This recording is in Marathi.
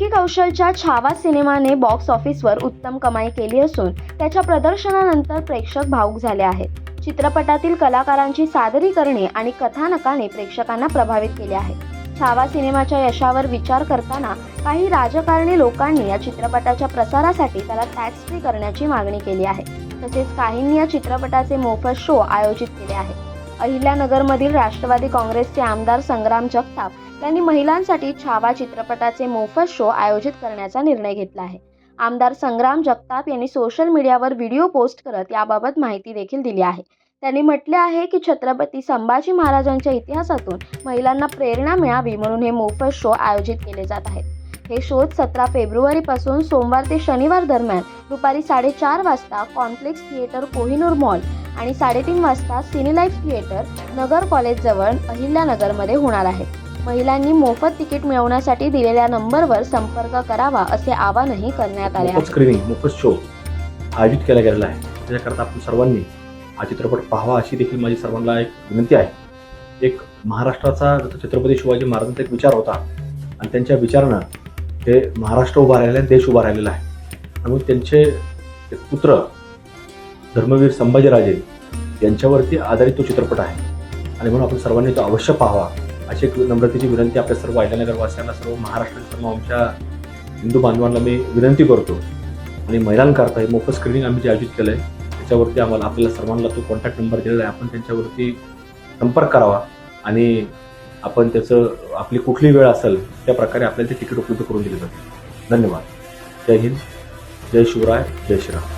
विकी कौशलच्या छावा सिनेमाने बॉक्स ऑफिसवर उत्तम कमाई केली असून त्याच्या प्रदर्शनानंतर प्रेक्षक भावूक झाले आहेत. चित्रपटातील कलाकारांची सादरीकरणे आणि कथानकाने प्रेक्षकांना प्रभावित केले आहे. छावा सिनेमाच्या यशावर विचार करताना काही राजकारणी लोकांनी या चित्रपटाच्या प्रसारासाठी त्याला टॅक्स फ्री करण्याची मागणी केली आहे. तसेच काहींनी या चित्रपटाचे मोफत शो आयोजित केले आहे. अहिल्यानगरमधील राष्ट्रवादी काँग्रेसचे आमदार संग्राम जगताप यांनी महिलांसाठी छावा चित्रपटाचे मोफत शो आयोजित करण्याचा निर्णय घेतला आहे. आमदार संग्राम जगताप यांनी सोशल मीडियावर व्हिडिओ पोस्ट करत याबाबत माहिती देखील दिली आहे. त्यांनी म्हटले आहे की छत्रपती संभाजी महाराजांच्या इतिहासातून महिलांना प्रेरणा मिळावी म्हणून हे मोफत शो आयोजित केले जात आहेत. हे शोध सतरा फेब्रुवारीपासून सोमवार ते शनिवार दरम्यान दुपारी साडेचार वाजता कॉम्प्लेक्स थिएटर कोहिनूर मॉल आणि साडेतीन वाजता सिनेलाईफ थिएटर नगर कॉलेजजवळ अहिल्यानगरमध्ये होणार आहेत महिलांनी मोफत तिकीट मिळवण्यासाठी दिलेल्या नंबरवर संपर्क करावा असे आवाहनही करण्यात आले मोफत आहे. स्क्रीनिंग मोफत शो आयोजित केला गेलेला आहे त्याच्याकरता आपण सर्वांनी हा चित्रपट पाहावा अशी देखील माझी सर्वांना एक विनंती आहे. एक महाराष्ट्राचा जसा छत्रपती शिवाजी महाराजांचा एक विचार होता आणि त्यांच्या विचारानं हे महाराष्ट्र उभा राहिलेला आहे देश उभा राहिलेला आहे. त्यामुळे त्यांचे एक पुत्र धर्मवीर संभाजीराजे यांच्यावरती आधारित तो चित्रपट आहे. आणि म्हणून आपण सर्वांनी तो अवश्य पाहावा अशी एक नम्रतेची विनंती आपल्या सर्व अहिल्यानगरवासियांना सर्व महाराष्ट्रात सर्व आमच्या हिंदू बांधवांना मी विनंती करतो. आणि महिलांकरता हे मोफत स्क्रीनिंग आम्ही जे आयोजित केलं आहे त्याच्यावरती आम्हाला आपल्याला सर्वांना तो कॉन्टॅक्ट नंबर दिलेला आहे. आपण त्यांच्यावरती संपर्क करावा आणि आपण त्याचं आपली कुठली वेळ असेल त्या प्रकारे आपल्याला ते तिकीट उपलब्ध करून दिले जाते धन्यवाद. जय हिंद. जय शिवराय. जय श्रीराम.